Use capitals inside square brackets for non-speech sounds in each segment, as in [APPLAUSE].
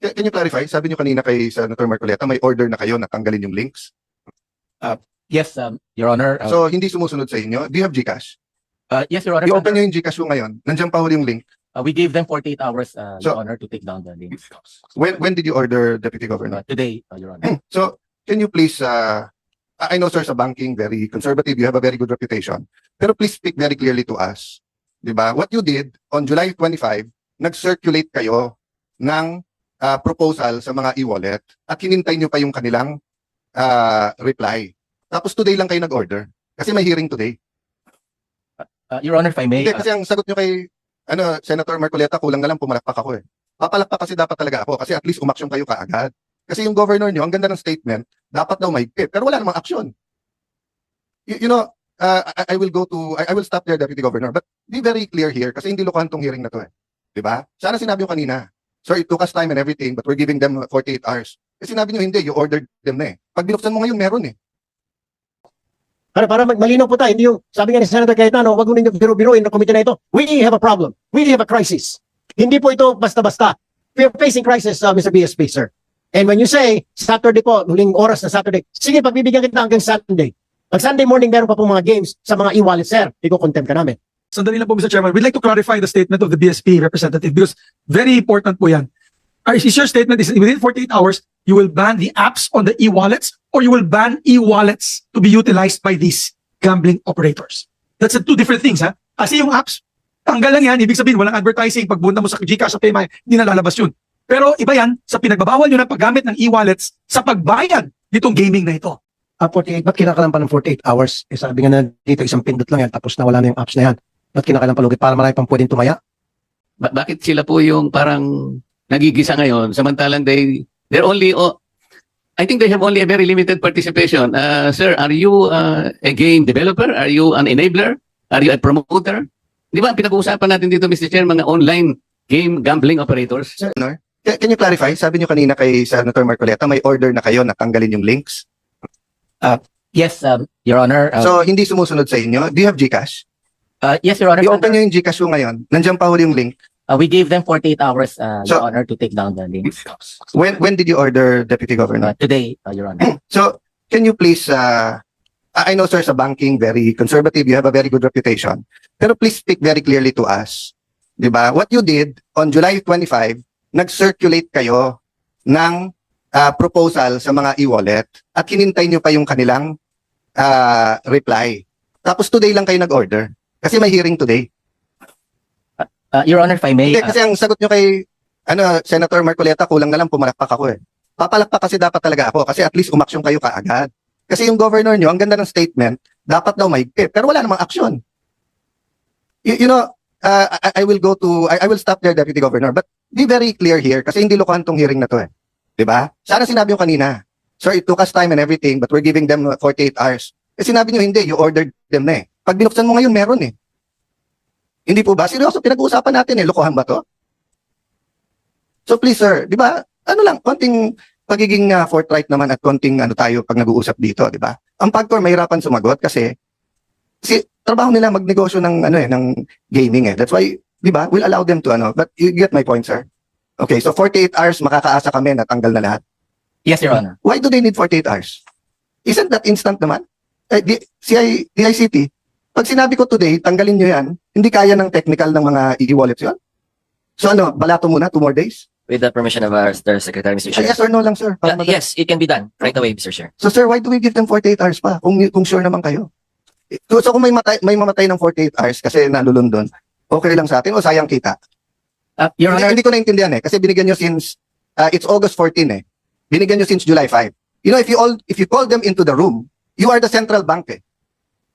Can can you clarify? Sabi niyo kanina kay Senator Marcoleta, may order na kayo na tanggalin yung links. Yes, um, Your Honor. Uh, So, hindi sumusunod sa inyo. Do you have Gcash? uh, yes, Your Honor. I-open niyo yung Gcash mo ngayon. Nandiyan pa huli yung link. Uh, we gave them 48 hours, uh, So- Your Honor, to take down the links. When when did you order, Deputy Governor? Uh, today, uh, Your Honor. [CLEARS THROAT] So, can you please, uh, I I know sir, sa banking, very conservative, you have a very good reputation. Pero please speak very clearly to us. Di ba? What you did on July 25, nag-circulate kayo ng uh, proposal sa mga e-wallet at hinintay nyo pa yung kanilang uh, reply. Tapos today lang kayo nag-order. Kasi may hearing today. Uh, Your Honor, if I may, Hindi, uh, kasi ang sagot nyo kay ano, Senator Marcoleta, kulang na lang pumalakpak ako eh. Papalakpak kasi dapat talaga ako kasi at least umaksyon kayo kaagad. Kasi yung governor nyo, ang ganda ng statement, dapat daw mahigpit. Pero wala namang aksyon. You, you know, uh, I, I will go to, I, I will stop there, Deputy Governor. But be very clear here kasi hindi lokohan tong hearing na to eh. Di ba? Sana sinabi ko kanina, Sir, it took us time and everything, but we're giving them 48 hours. Kasi sinabi nyo hindi, you ordered them na eh. Pag binuksan mo ngayon, meron eh. Para, para malinaw po tayo, hindi yung, sabi nga ni Senator Cayetano, wag mo ninyo biro-biroin na komite na ito. We have a problem. We have a crisis. Hindi po ito basta-basta. We are facing crisis, uh, Mr. BSP, sir. And when you say, Saturday po, huling oras na Saturday, sige, pagbibigyan kita hanggang Sunday. Pag Sunday morning, meron pa pong mga games sa mga e-wallet, sir. Iko-contempt ka namin. Sandali lang po, Mr. Chairman. We'd like to clarify the statement of the BSP representative because very important po yan. Our is your statement is within 48 hours, you will ban the apps on the e-wallets or you will ban e-wallets to be utilized by these gambling operators. That's the two different things, ha? Kasi yung apps, tanggal lang yan. Ibig sabihin, walang advertising. Pagbunta mo sa Gcash, sa Paymaya, hindi na lalabas yun. Pero iba yan sa pinagbabawal nyo ng paggamit ng e-wallets sa pagbayad nitong gaming na ito. Ah, 48, ba't kinakalan pa ng 48 hours? Eh, sabi nga na dito, isang pindot lang yan, tapos nawala na yung apps na yan. Ba't kinakalan pa lugit para marami pang pwedeng tumaya? Ba- bakit sila po yung parang nagigisa ngayon samantalang they they're only oh, I think they have only a very limited participation. Uh, sir, are you uh, a game developer? Are you an enabler? Are you a promoter? Di ba pinag-uusapan natin dito Mr. Chair mga online game gambling operators? Can, can you clarify? Sabi nyo kanina kay Senator Marcoleta, may order na kayo na tanggalin yung links. yes, um, Your Honor. Uh, So, hindi sumusunod sa inyo. Do you have Gcash? Uh, yes, Your Honor. I-open nyo yung Gcash ngayon. Nandiyan pa huli yung link. Uh, we gave them 48 hours, uh, So- Your Honor, to take down the links. When when did you order, Deputy Governor? Uh, today, uh, Your Honor. [CLEARS THROAT] So, can you please, uh, I I know, sir, sa banking, very conservative, you have a very good reputation. Pero please speak very clearly to us. Di ba? What you did on July 25, nag-circulate kayo ng uh, proposal sa mga e-wallet at hinintay nyo pa yung kanilang uh, reply. Tapos today lang kayo nag-order. Kasi may hearing today. Uh, Your Honor, if I may, Hindi, uh, kasi ang sagot nyo kay ano, Senator Marcoleta, kulang na lang pumalakpak ako eh. Papalakpak kasi dapat talaga ako kasi at least umaksyon kayo kaagad. Kasi yung governor nyo, ang ganda ng statement, dapat daw mahigpit. Pero wala namang aksyon. You, you know, uh, I, I will go to, I, I will stop there, Deputy Governor, but be very clear here kasi hindi lokohan tong hearing na to eh. Ba? Sana sinabi yung kanina, Sir, it took us time and everything, but we're giving them 48 hours. Eh sinabi nyo hindi, you ordered them na eh. Pag binuksan mo ngayon, meron eh. Hindi po ba? Seryoso, pinag-uusapan natin eh. Lokohan ba to? So please sir, di ba? Ano lang, konting pagiging uh, forthright naman at konting ano tayo pag nag-uusap dito, di ba? Ang Pagcor mahirapan sumagot kasi si trabaho nila magnegosyo ng ano eh ng gaming eh. That's why, di ba? We'll allow them to ano. But you get my point, sir. Okay, so 48 hours makakaasa kami na tanggal na lahat. yes, Your Honor. Why do they need 48 hours? Isn't that instant naman? Eh, di, CI, DICT, pag sinabi ko today, tanggalin nyo yan, hindi kaya ng technical ng mga e-wallets yun? So ano, balato muna, two more days? With the permission of our Star Secretary, Mr. Chair. yes or no lang, sir. Para Uh, madali. yes, it can be done right away, Mr. Chair. So sir, why do we give them 48 hours pa? Kung, kung sure naman kayo. So, so kung may, matay, may mamatay ng 48 hours kasi nalulundon, okay lang sa atin o sayang kita? Uh, Your Hindi, Honor, hindi ko naintindihan eh. Kasi binigyan nyo since, uh, it's August 14 eh. Binigyan nyo since July 5. You know, if you all, if you call them into the room, you are the central bank eh.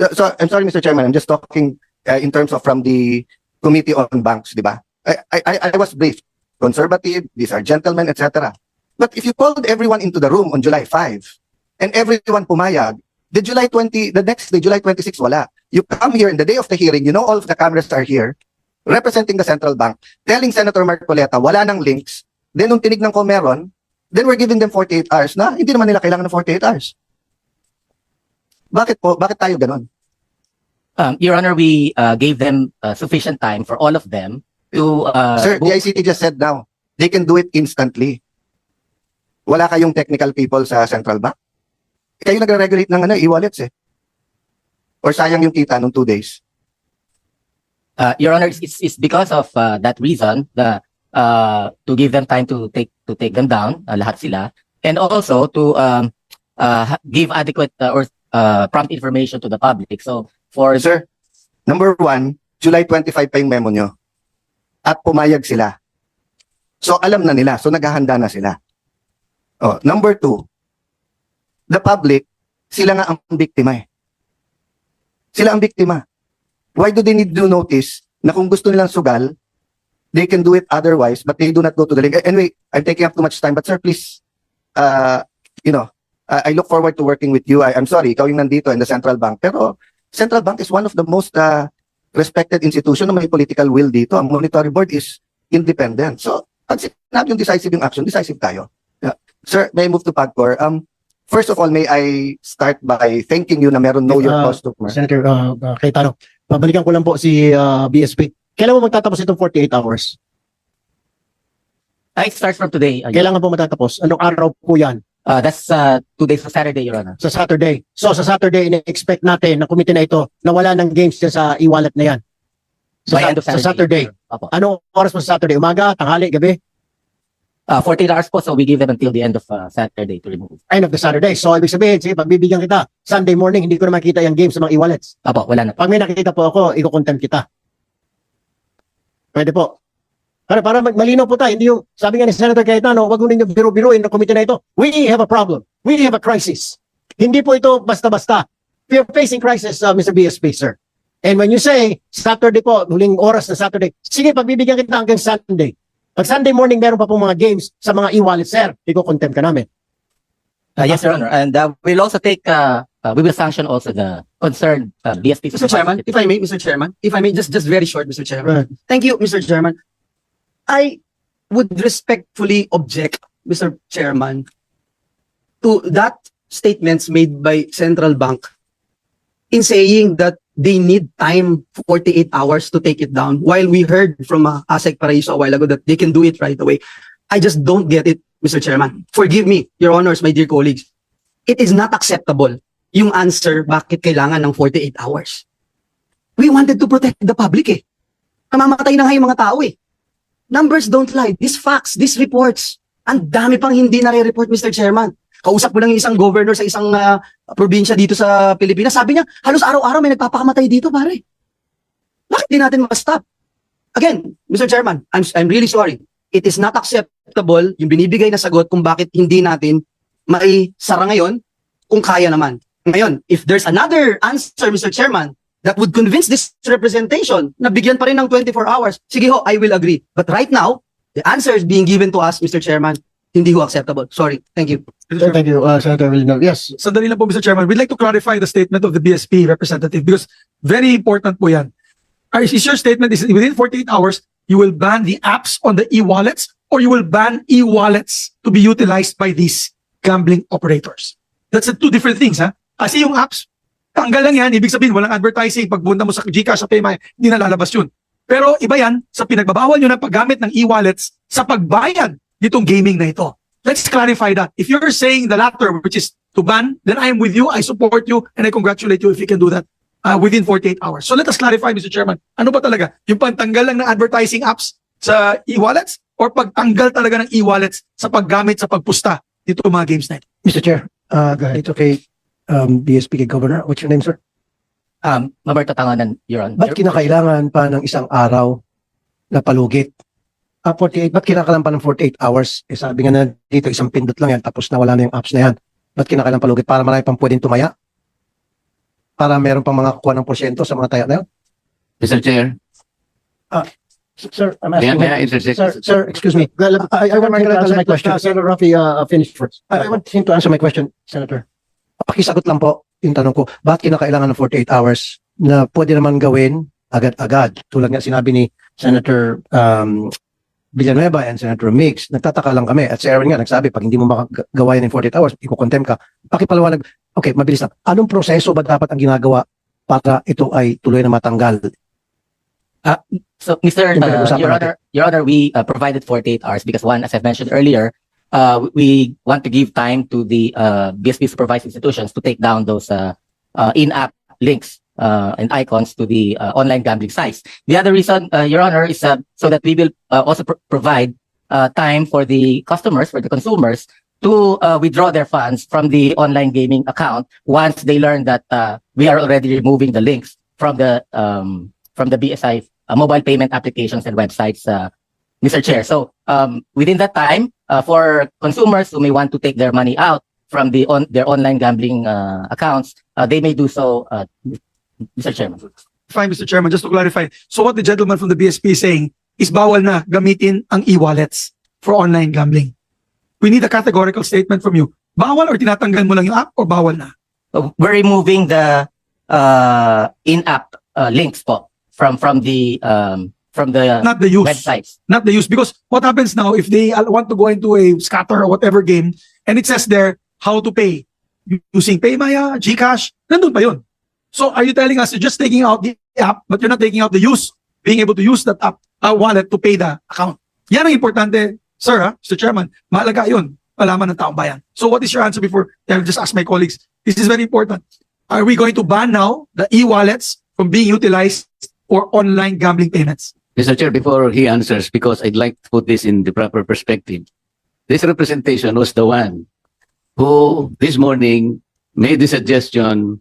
Uh, So, I'm sorry Mr. Chairman, I'm just talking uh, in terms of from the Committee on Banks, di ba? I, I, I- was briefed. Conservative, these are gentlemen, etc. But if you called everyone into the room on July 5 and everyone pumayag, the July 20, the next day, July 26, wala. You come here in the day of the hearing, you know all of the cameras are here, representing the central bank, telling Senator Marcoleta, wala nang links, then nung tinignan ko meron, then we're giving them 48 hours na hindi naman nila kailangan ng 48 hours. Bakit po? Bakit tayo ganun? um, Your Honor, we uh, gave them uh, sufficient time for all of them to uh, Sir, the ICT just said now, they can do it instantly. Wala kayong technical people sa central bank? Kayo nagre-regulate ng ano, e-wallets eh. Or sayang yung kita nung two days. Uh, Your Honor, it's, it's because of uh, that reason the uh, to give them time to take to take them down, uh, lahat sila, and also to um, uh, give adequate uh, or uh, prompt information to the public. So for Sir, number one, July 25 pa yung memo nyo. At pumayag sila. So alam na nila. So naghahanda na sila. Oh, number two, the public, sila nga ang biktima eh. Sila ang biktima. Why do they need to notice na kung gusto nilang sugal, they can do it otherwise, but they do not go to the link. Anyway, I'm taking up too much time, but sir, please, uh, you know, I I look forward to working with you. I, I'm sorry, ikaw yung nandito in the central bank, pero Central Bank is one of the most uh, respected institution na may political will dito. Ang monetary board is independent. So, pag sinabi yung decisive yung action, decisive tayo. Yeah. Sir, may I move to PAGCOR? Um, first of all, may I start by thanking you na meron know your Uh, customer. Senator uh, uh, Cayetano, babalikan ko lang po si uh, BSP. Kailan mo magtatapos itong 48 hours? uh, it starts from today. Uh, Kailangan po matatapos? Anong araw po yan? Uh, that's uh, two days from Saturday, Your Honor. Sa Saturday. So sa Saturday, ina-expect natin na committee na ito na wala ng games dyan sa e-wallet na yan. Sa, By end of sa Saturday. Opo. Anong oras po sa Saturday? Umaga, tanghali, gabi? Uh, 48 hours po, so we give them until the end of uh, Saturday to remove. End of the Saturday. So ibig sabihin, sige, pagbibigyan kita. Sunday morning, hindi ko na makita yung games sa mga e-wallets. Opo, wala na. Pag may nakita po ako, iko-content kita. Pwede po. Para, para mag- malinaw po tayo, hindi yung, sabi nga ni Senator Cayetano, wag mo ninyo biro-biroin ng committee na ito. We have a problem. We have a crisis. Hindi po ito basta-basta. We are facing crisis, uh, Mr. BSP, sir. And when you say, Saturday po, huling oras na Saturday, sige, pagbibigyan kita hanggang Sunday. Pag Sunday morning, meron pa pong mga games sa mga e-wallet, sir. Iko-content ka namin. Uh, yes, Your Honor. And uh, we'll also take, uh, uh, we will sanction also the concerned uh, BSP. Mr. Chairman, if I may, Mr. Chairman, if I may, just just very short, Mr. Chairman. Right. Thank you, Mr. Chairman. I would respectfully object, Mr. Chairman, to that statements made by Central Bank in saying that they need time 48 hours to take it down while we heard from uh, Asek Paraiso a while ago that they can do it right away. I just don't get it, Mr. Chairman. Forgive me, Your Honors, my dear colleagues. It is not acceptable yung answer bakit kailangan ng 48 hours. We wanted to protect the public eh. Namamatay na nga yung mga tao eh. Numbers don't lie. These facts, these reports. Ang dami pang hindi nare-report, Mr. Chairman. Kausap ko lang yung isang governor sa isang ah, probinsya dito sa Pilipinas. Sabi niya, halos araw-araw may nagpapakamatay dito, pare. Bakit di natin ma-stop? Again, Mr. Chairman, I'm, I'm really sorry. It is not acceptable yung binibigay na sagot kung bakit hindi natin mai sara ngayon kung kaya naman. Ngayon, if there's another answer, Mr. Chairman, that would convince this representation na bigyan pa rin ng 24 hours, sige ho, I will agree. But right now, the answer is being given to us, Mr. Chairman, hindi ho acceptable. Sorry. Thank you. Thank you, uh, Senator Villeneuve. Yes, Sandali lang po, Mr. Chairman. We'd like to clarify the statement of the BSP representative because very important po yan. Are- Is your statement is within 48 hours, you will ban the apps on the e-wallets or you will ban e-wallets to be utilized by these gambling operators? That's the two different things, ha? Kasi yung apps, tanggal lang yan. Ibig sabihin, walang advertising. Pag punta mo sa Gcash, sa Paymaya, hindi na lalabas yun. Pero iba yan sa pinagbabawal nyo ng paggamit ng e-wallets sa pagbayad nitong gaming na ito. Let's clarify that. If you're saying the latter, which is to ban, then I am with you, I support you, and I congratulate you if you can do that uh, within 48 hours. So let us clarify, Mr. Chairman, ano ba talaga? Yung pagtanggal lang ng advertising apps sa e-wallets or pagtanggal talaga ng e-wallets sa paggamit sa pagpusta dito mga games na ito? Mr. Chair, uh, it's okay. Um, BSP kay Governor, what's your name, sir? Um, Maberto Tanganan, Your Honor. Ba't kinakailangan pa ng isang araw na palugit? Ah, 48, ba't kinakailangan pa ng 48 hours? Eh, sabi nga na dito, isang pindot lang yan, tapos nawala na yung apps na yan. Ba't kinakailangan palugit? Para marami pang pwedeng tumaya? Para meron pang mga kukuha ng porsyento sa mga taya na yun? Mr. Chair, Sir, I'm may, asking. may I interject? Sir, sir, excuse me. I, I want him to answer my question. Senator Rafi, uh, finish first. I, I want him to answer my question, Senator. Pakisagot lang po yung tanong ko. Bakit kinakailangan ng 48 hours na pwede naman gawin agad-agad? Tulad nga sinabi ni Senator um, Villanueva and Senator Mix, nagtataka lang kami. At si Erwin nga nagsabi, pag hindi mo makagawa yan in 48 hours, iko-contempt ka. Pakipaliwanag, okay, mabilis lang. Anong proseso ba dapat ang ginagawa para ito ay tuloy na matanggal? So, Mr. Uh, Your. Honor, Your Honor, we uh, provided 48 hours because one, as I mentioned earlier, uh, we want to give time to the uh, BSP supervised institutions to take down those uh, uh, in-app links uh, and icons to the uh, online gambling sites. The other reason, uh, Your Honor, is uh, so that we will uh, also pro- provide uh, time for the customers, for the consumers, to uh, withdraw their funds from the online gaming account once they learn that uh, we are already removing the links from the um, from the BSI uh, mobile payment applications and websites, uh, Mr. Chair. So um, within that time, uh, for consumers who may want to take their money out from the on their online gambling uh, accounts, uh, they may do so, uh, Mr. Chairman. Fine, Mr. Chairman, just to clarify. So what the gentleman from the BSP is saying is bawal na gamitin ang e-wallets for online gambling. We need a categorical statement from you. Bawal or tinatanggal mo lang yung app or bawal na? Uh, We're removing the uh, in-app uh, links po from from the um, from the Not the use. websites. Not the use. Because what happens now if they want to go into a scatter or whatever game and it says there how to pay using Paymaya, Gcash, nandun pa yun. So are you telling us you're just taking out the app but you're not taking out the use, being able to use that app, uh, wallet to pay the account? Yan ang importante, sir, ha, Mr. Chairman. Mahalaga yun. Malaman ng taong bayan. So what is your answer before, I'll just ask my colleagues. This is very important. Are we going to ban now the e-wallets from being utilized for online gambling payments? Mr. Chair, before he answers, because I'd like to put this in the proper perspective, this representation was the one who this morning made the suggestion,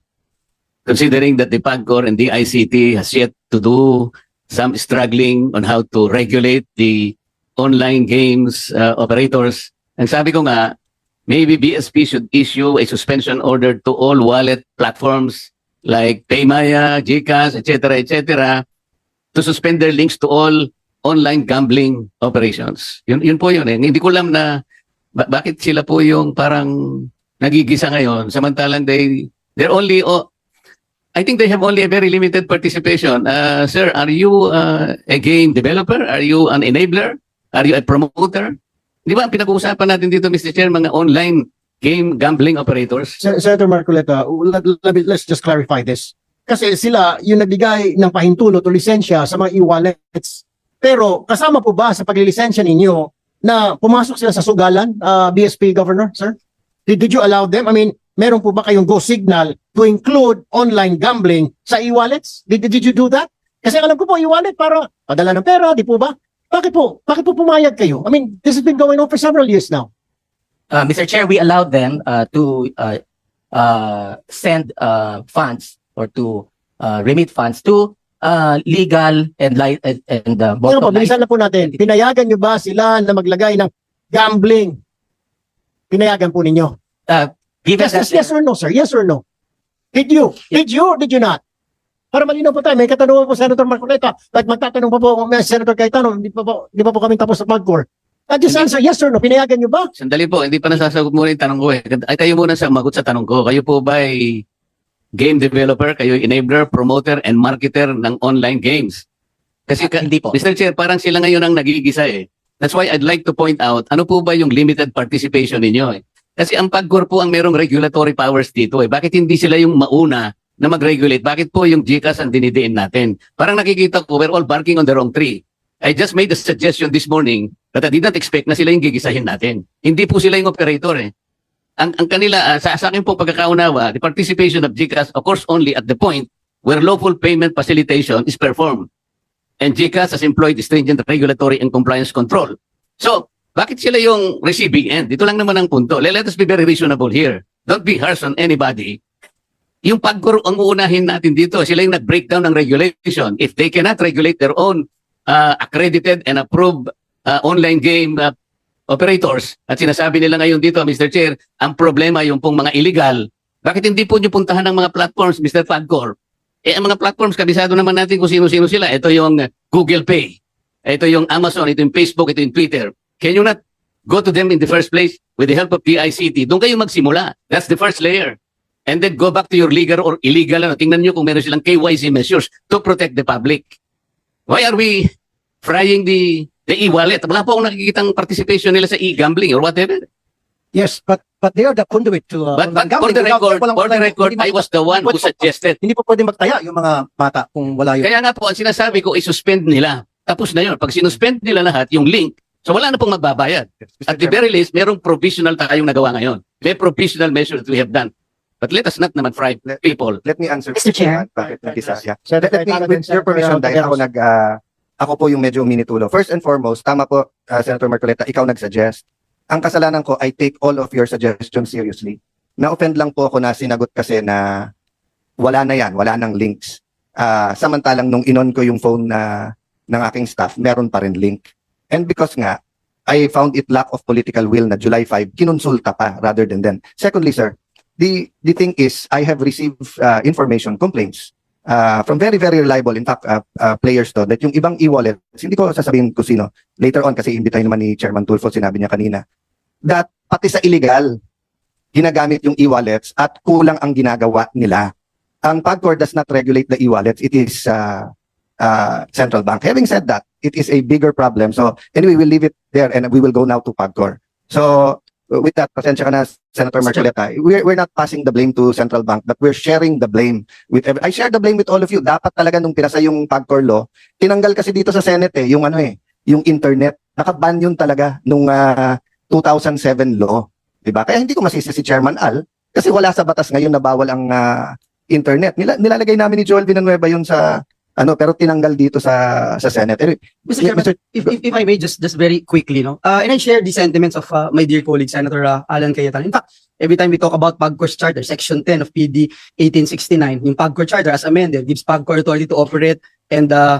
considering that the PAGCOR and the ICT has yet to do some struggling on how to regulate the online games uh, operators. Ang sabi ko nga, maybe BSP should issue a suspension order to all wallet platforms like Paymaya, Gcash, etc., etc., to suspend their links to all online gambling operations. Yun, yun po yun eh. Hindi ko alam na ba- bakit sila po yung parang nagigisa ngayon samantalang they they're only oh, I think they have only a very limited participation. Uh, sir, are you uh, a game developer? Are you an enabler? Are you a promoter? Di ba, ang pinag-uusapan natin dito, Mr. Chair, mga online game gambling operators. Sen- Senator Marcoleta, let, let- let's just clarify this. Kasi sila yung nagbigay ng pahintulot o lisensya sa mga e-wallets. Pero kasama po ba sa paglilisensya ninyo na pumasok sila sa sugalan, uh, BSP Governor, sir? Did, did you allow them? I mean, meron po ba kayong go signal to include online gambling sa e-wallets? Did, did you do that? Kasi alam ko po, e-wallet para padala ng pera, di po ba? Bakit po? Bakit po pumayag kayo? I mean, this has been going on for several years now. Uh, Mr. Chair, we allowed them uh, to uh, uh, send uh, funds or to uh, remit funds to uh, legal and li- and, and uh, Pero bottom line. pabilisan na po natin. Pinayagan nyo ba sila na maglagay ng gambling? Pinayagan po ninyo. Given Yes, that yes, yes or no, sir? Yes or no? Did you? Did you or did you not? Para malinaw po tayo, may katanungan po Senator Marcoleta. At magtatanong pa po uh, Senator Cayetano, hindi pa po, hindi pa po kami tapos sa PAGCOR. Uh, just Hindi. answer, yes or no? Pinayagan nyo ba? Sandali po, hindi pa nasasagot muna yung tanong ko eh. Ay, kayo muna sa magot sa tanong ko. Kayo po ba ay game developer? Kayo ay enabler, promoter, and marketer ng online games? Kasi ka- hindi po. Mr. Chair, parang sila ngayon ang nagigisa eh. That's why I'd like to point out, ano po ba yung limited participation ninyo eh? Kasi ang PAGCOR po ang merong regulatory powers dito eh. Bakit hindi sila yung mauna na mag-regulate? Bakit po yung GCAS ang dinidiin natin? Parang nakikita ko, we're all barking on the wrong tree. I just made a suggestion this morning that I did not expect na sila yung gigisahin natin. Hindi po sila yung operator eh. Ang, ang kanila, ah, sa, sa akin po pagkakaunawa, the participation of GCAS, of course, only at the point where lawful payment facilitation is performed. And GCAS has employed stringent regulatory and compliance control. So, bakit sila yung receiving end? Dito lang naman ang punto. Let, let us be very reasonable here. Don't be harsh on anybody. Yung pagkuro ang uunahin natin dito, sila yung nag-breakdown ng regulation. If they cannot regulate their own uh, accredited and approved uh, online game uh, operators, at sinasabi nila ngayon dito, Mr. Chair, ang problema yung pong mga illegal, bakit hindi po nyo puntahan ng mga platforms, Mr. Fadcor? Eh, ang mga platforms, kabisado naman natin kung sino-sino sila. Ito yung Google Pay. Ito yung Amazon, ito yung Facebook, ito yung Twitter. Can you not go to them in the first place with the help of PICT? Doon kayo magsimula. That's the first layer. And then go back to your legal or illegal. Ano. Tingnan nyo kung meron silang KYC measures to protect the public. Why are we frying the the e-wallet? Wala po akong nakikitang participation nila sa e-gambling or whatever. Yes, but but they are the conduit to uh, But, but for the record, for the record, I was the one who suggested Hindi po pwede magtaya yung mga bata kung wala yun. Kaya nga po, ang sinasabi ko, isuspend nila. Tapos na yun. Pag sinuspend nila lahat, yung link, So wala na pong magbabayad. At the very least, merong provisional tayong nagawa ngayon. May provisional measures that we have done. But let us not naman Let- people. Let me answer. Mr. Chair. Bakit nag-isa? Yeah. Senator Let me, with your permission, dahil ako nag, ah, ako po yung medyo minitulo. First and foremost, tama po, ah, Senator Marcoleta, ikaw nag-suggest. Ang kasalanan ko, I take all of your suggestions seriously. Na-offend lang po ako na sinagot kasi na wala na yan, wala nang links. Ah, samantalang nung inon ko yung phone na ng aking staff, meron pa rin link. And because nga, I found it lack of political will na July 5, kinonsulta pa rather than then. Secondly, sir, the the thing is, I have received ah, information, complaints uh, from very, very reliable, in fact, uh, uh, players to, that yung ibang e-wallets, hindi ko sasabihin kung sino, later on, kasi imbitahin naman ni Chairman Tulfo, sinabi niya kanina, that pati sa illegal, ginagamit yung e-wallets at kulang ang ginagawa nila. Ang PAGCOR does not regulate the e-wallets, it is uh, uh, central bank. Having said that, it is a bigger problem. So anyway, we'll leave it there and we will go now to PAGCOR. So with that, pasensya ka na, Senator Marcoleta, we're, we're not passing the blame to central bank, but we're sharing the blame with every, I share the blame with all of you. Dapat talaga nung pinasa yung PAGCOR law, tinanggal kasi dito sa Senate eh, yung ano eh, yung internet. Nakaban yun talaga nung ah, 2007 law. Diba? Kaya hindi ko masisi si Chairman Al kasi wala sa batas ngayon na bawal ang ah, internet. Nila, nilalagay namin ni Joel Villanueva yun sa ano pero tinanggal dito sa sa Senate. Anyway, Mr. Chairman, Mr. if, if, if I may just just very quickly, no, uh, and I share the sentiments of uh, my dear colleague Senator uh, Alan Cayetano. In fact, every time we talk about PAGCOR's charter, Section 10 of PD 1869, yung PAGCOR charter as amended gives PAGCOR authority to operate and uh,